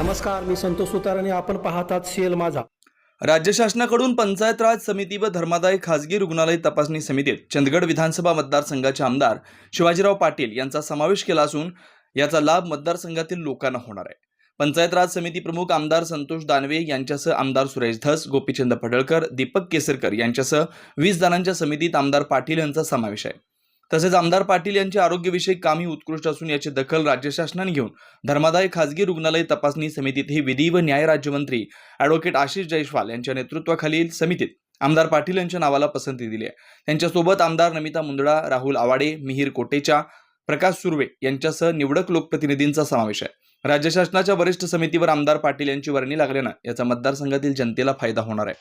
नमस्कार मी संतोष सुतार आणि आपण पाहतात सीएल माझा. राज्य शासनाकडून पंचायत राज समिती व धर्मादाय खाजगी रुग्णालय तपासणी समितीत चंदगड विधानसभा मतदारसंघाचे आमदार शिवाजीराव पाटील यांचा समावेश केला असून याचा लाभ मतदारसंघातील लोकांना होणार आहे. पंचायत राज समिती प्रमुख आमदार संतोष दानवे यांच्यासह आमदार सुरेश धस गोपीचंद पडळकर दीपक केसरकर यांच्यासह वीस जणांच्या समितीत आमदार पाटील यांचा समावेश आहे. तसेच आमदार पाटील यांची आरोग्यविषयक कामही उत्कृष्ट असून याची दखल राज्य शासनाने घेऊन धर्मादाय खाजगी रुग्णालय तपासणी समितीतही विधी व न्याय राज्यमंत्री ॲडव्होकेट आशिष जयस्वाल यांच्या नेतृत्वाखालील समितीत आमदार पाटील यांच्या नावाला पसंती दिली आहे. त्यांच्यासोबत आमदार नमिता मुंदडा राहुल आवाडे मिहीर कोटेचा प्रकाश सुर्वे यांच्यासह निवडक लोकप्रतिनिधींचा समावेश आहे. राज्य शासनाच्या वरिष्ठ समितीवर आमदार पाटील यांची वर्णी लागल्यानं याचा मतदारसंघातील जनतेला फायदा होणार आहे.